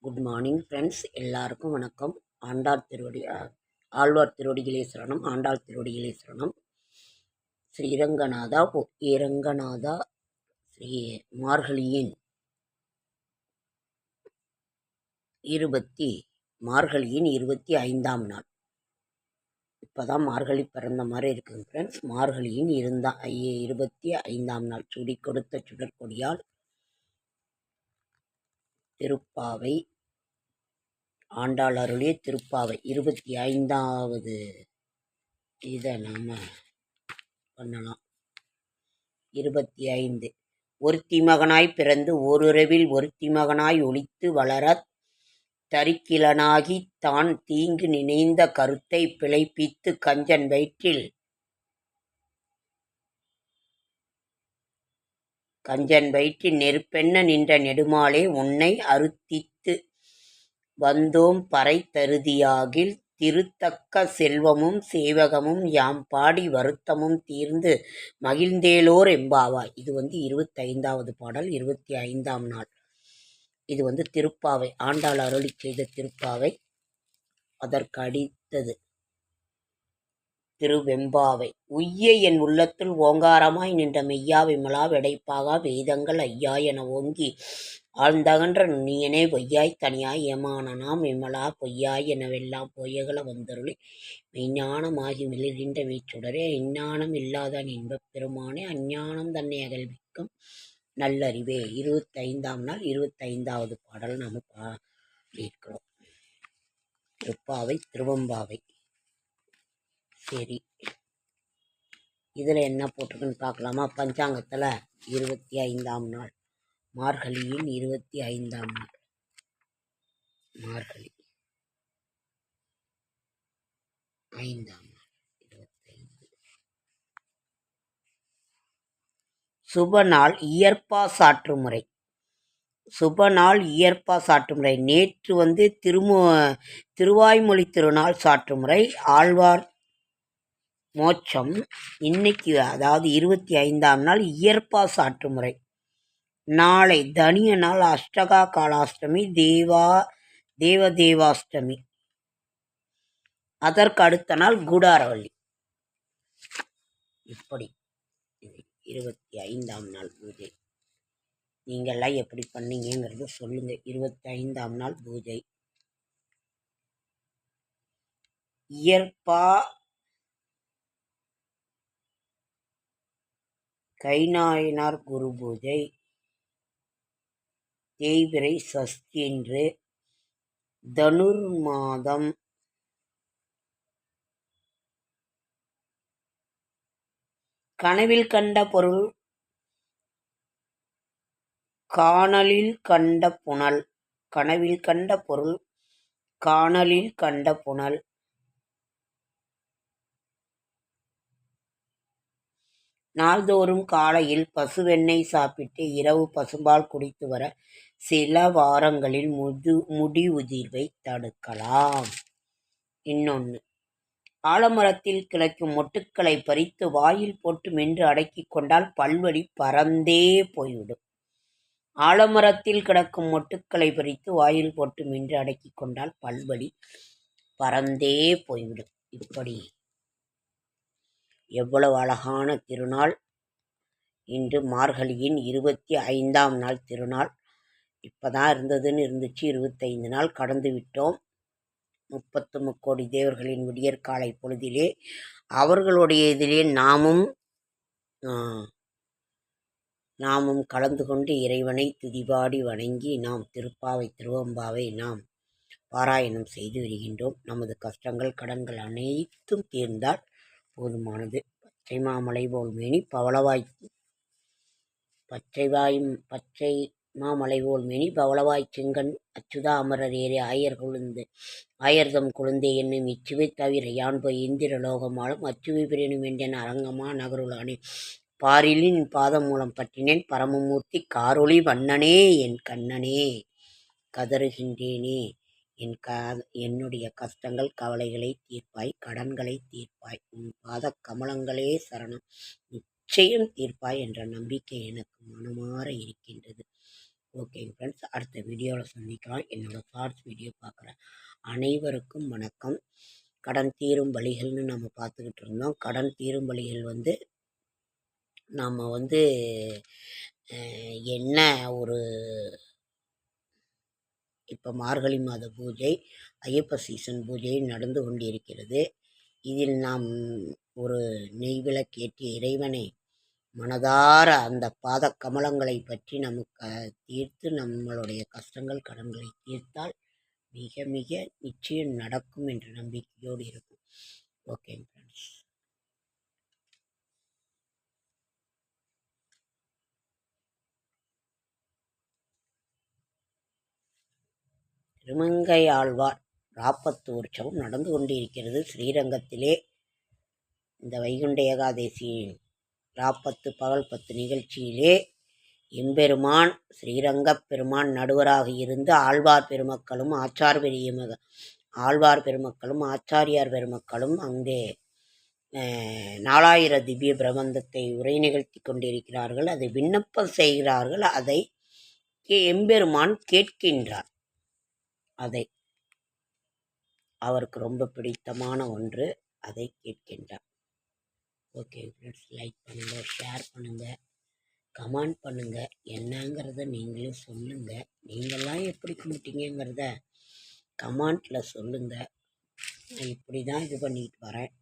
Good morning friends எல்லாருக்கும் வணக்கம். ஆண்டாள் திருவடி ஆழ்வார் திருவடிகளே சரணம். ஆண்டாள் திருவடிகளே சரணம். ஸ்ரீரங்கநாதா ஓ இரங்கநாதா ஸ்ரீ மார்கழியின் இருபத்தி மார்கழியின் இருபத்தி ஐந்தாம் நாள். இப்போதான் மார்கழி பிறந்த மாதிரி இருக்குங்க ஃப்ரெண்ட்ஸ் மார்கழியின் இருந்தா ஐ- இருபத்தி ஐந்தாம் நாள். சுடி கொடுத்த சுடற்கொடியால் திருப்பாவை. ஆண்டாள் அருளிய திருப்பாவை. இருபத்தி ஐந்தாவது இதை நாம் பண்ணலாம். இருபத்தி ஐந்து. ஒருத்தி மகனாய் பிறந்து ஓருறவில் ஒருத்தி மகனாய் ஒழித்து வளரத் தரிக்கிலனாகி தான் தீங்கு நினைந்த கருத்தை பிழைப்பித்து கஞ்சன் வயிற்றில் கஞ்சன் வயிற்றில் நெருப்பென்ன நின்ற நெடுமாலே உன்னை அறுத்தித்து வந்தோம் பறை தருதியாகில் திருத்தக்க செல்வமும் சேவகமும் யாம் பாடி வருத்தமும் தீர்ந்து மகிழ்ந்தேலோர் எம்பாவாய். இது வந்து இருபத்தைந்தாவது பாடல் இருபத்தி ஐந்தாம் நாள். இது வந்து திருப்பாவை ஆண்டாள் அருளி செய்த திருப்பாவை அதற்கு அடித்தது திருவெம்பாவை. உய்ய என் உள்ளத்துள் ஓங்காரமாய் நின்ற மெய்யா விமலா வெடைப்பாகா வேதங்கள் ஐயா என ஓங்கி ஆழ்ந்தகன்ற நுண்ணியனே பொய்யாய் தனியாய் ஏமானனாம் விமலா பொய்யாய் எனவெல்லாம் பொய்யகல வந்தருளி மெய்ஞானமாகி மிளிர்கின்ற வீச்சுடரே இஞ்ஞானம் இல்லாதான் இன்பப் பெருமானே அஞ்ஞானம் தன்னை அகழ்விக்கும் நல்லறிவே. இருபத்தைந்தாம் நாள் இருபத்தைந்தாவது பாடல் நாம் பாடியிருக்கிறோம் திருப்பாவை திருவம்பாவை. சரி. இதில் என்ன போட்டிருக்குன்னு பார்க்கலாமா? பஞ்சாங்கத்தில் இருபத்தி ஐந்தாம் நாள். மார்கழியின் இருபத்தி ஐந்தாம் நாள். மார்கழி. ஐந்தாம் நாள். இருபத்தைந்து. சுப நாள் இயற்பா சாற்று முறை. சுப நாள் இயற்பா சாற்று முறை. நேற்று வந்து திருமு திருவாய்மொழி திருநாள் சாற்று முறை. ஆழ்வார் மோட்சம் இன்னைக்கு அதாவது இருபத்தி ஐந்தாம் நாள் இயற்பா சாற்று முறை. நாளை தனிய நாள் அஷ்டகா காலாஷ்டமி தேவா தேவதேவாஷ்டமி. அதற்கு அடுத்த நாள் கூடாரவள்ளி இப்படி இருபத்தி ஐந்தாம் நாள் பூஜை. நீங்கள்லாம் எப்படி பண்ணீங்கிறத சொல்லுங்க. இருபத்தி ஐந்தாம் நாள் பூஜை. இயற்பா கைநாயனார் குரு பூஜை தேய்பிரை சஷ்டி என்று தனுர் மாதம் கனவில் கண்ட பொருள். காணலில் கண்ட புனல். கனவில் கண்ட பொருள். காணலில் கண்ட புனல். நாள்தோறும் காலையில் பசுவெண்ணெய் சாப்பிட்டு இரவு பசும்பால் குடித்து வர சில வாரங்களில் முது முடி உதிர்வை தடுக்கலாம். இன்னொன்று ஆலமரத்தில் கிளைக்கும் மொட்டுக்களை பறித்து வாயில் போட்டு மென்று அடக்கி கொண்டால் பல்வழி பறந்தே போய்விடும். ஆலமரத்தில் கிடக்கும் மொட்டுக்களை பறித்து வாயில் போட்டு மென்று அடக்கி கொண்டால் பல்வழி பறந்தே போய்விடும். இப்படி எவ்வளவு அழகான திருநாள். இன்று மார்கழியின் இருபத்தி ஐந்தாம் நாள் திருநாள். இப்பதான் இருந்ததுன்னு இருந்துச்சு. இருபத்தைந்து நாள் கடந்து விட்டோம். முப்பத்து முக்கோடி தேவர்களின் விடியற்காலை பொழுதிலே அவர்களுடைய இதிலே நாமும் நாமும் கலந்து கொண்டு இறைவனை துதிபாடி வணங்கி நாம் திருப்பாவை திருவம்பாவை நாம் பாராயணம் செய்து வருகின்றோம். நமது கஷ்டங்கள் கடன்கள் அனைத்தும் தீர்ந்தால் போதுமானது. பச்சை மாமலை போல் மேனி பவளவாய். பச்சைவாயும் பச்சை மாமலை போல் மேனி பவளவாய் செங்கன் அச்சுதா அமரர் ஏறி ஆயர் குழுந்து ஆயர்தம் குழந்தை என்னும் இச்சுவை தவிர யான் போய் இந்திர லோகமாலும் அச்சுவை பிரியனும் என்றேன் அரங்கமா நகருளானே. பாரிலின் பாதம் மூலம் பற்றினேன் பரமமூர்த்தி காரொளி வண்ணனே என் கண்ணனே கதறுகின்றேனே. என் க என்னுடைய கஷ்டங்கள் கவலைகளை தீர்ப்பாய் கடன்களை தீர்ப்பாய். உன் பாத கமலங்களே சரணம். நிச்சயம் தீர்ப்பாய் என்ற நம்பிக்கை எனக்கு மனமாற இருக்கின்றது. ஓகேங்க ஃப்ரெண்ட்ஸ் அடுத்த வீடியோவில் சந்திக்கலாம். என்னோடய ஷார்ட்ஸ் வீடியோ பார்க்குற அனைவருக்கும் வணக்கம். கடன் தீரும் வழிகள்னு நம்ம பார்த்துக்கிட்டு இருந்தோம். கடன் தீரும் வழிகள் வந்து நாம் வந்து என்ன ஒரு இப்போ மார்கழி மாத பூஜை ஐயப்ப சீசன் பூஜை நடந்து கொண்டிருக்கிறது. இதில் நாம் ஒரு நெய்விளக்கேற்றி இறைவனை மனதார அந்த பாத கமலங்களை பற்றி நமக்கு தீர்த்து நம்மளுடைய கஷ்டங்கள் கடன்களை தீர்த்தால் மிக மிக நிச்சயம் நடக்கும் என்ற நம்பிக்கையோடு இருக்கும். ஓகே ஃப்ரெண்ட்ஸ் திருமங்கை ஆழ்வார் ராப்பத்து உற்சவம் நடந்து கொண்டிருக்கிறது ஸ்ரீரங்கத்திலே. இந்த வைகுண்ட ஏகாதசியின் ராப்பத்து பகல் பத்து நிகழ்ச்சியிலே எம்பெருமான் ஸ்ரீரங்கப் பெருமான் நடுவராக இருந்து ஆழ்வார் பெருமக்களும் ஆச்சார் பெரிய ஆழ்வார் பெருமக்களும் ஆச்சாரியார் பெருமக்களும் அங்கே நாலாயிர திவ்ய பிரபந்தத்தை உரை நிகழ்த்தி கொண்டிருக்கிறார்கள். அதை விண்ணப்பம் செய்கிறார்கள். அதை கே- எம்பெருமான் கேட்கின்றார். அதை அவருக்கு ரொம்ப பிடித்தமான ஒன்று அதை கேட்கின்றார். ஓகே ஃப்ரெண்ட்ஸ் லைக் பண்ணுங்கள் ஷேர் பண்ணுங்கள் கமெண்ட் பண்ணுங்கள் என்னங்கிறத நீங்களும் சொல்லுங்கள் நீங்களாம் எப்படி கும்பிட்டீங்கங்கிறத கமெண்ட்டில் சொல்லுங்கள் நான் இப்படி தான் இது பண்ணிட்டு வரேன்.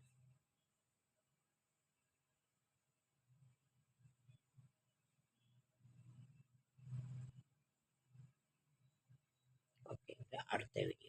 arteria.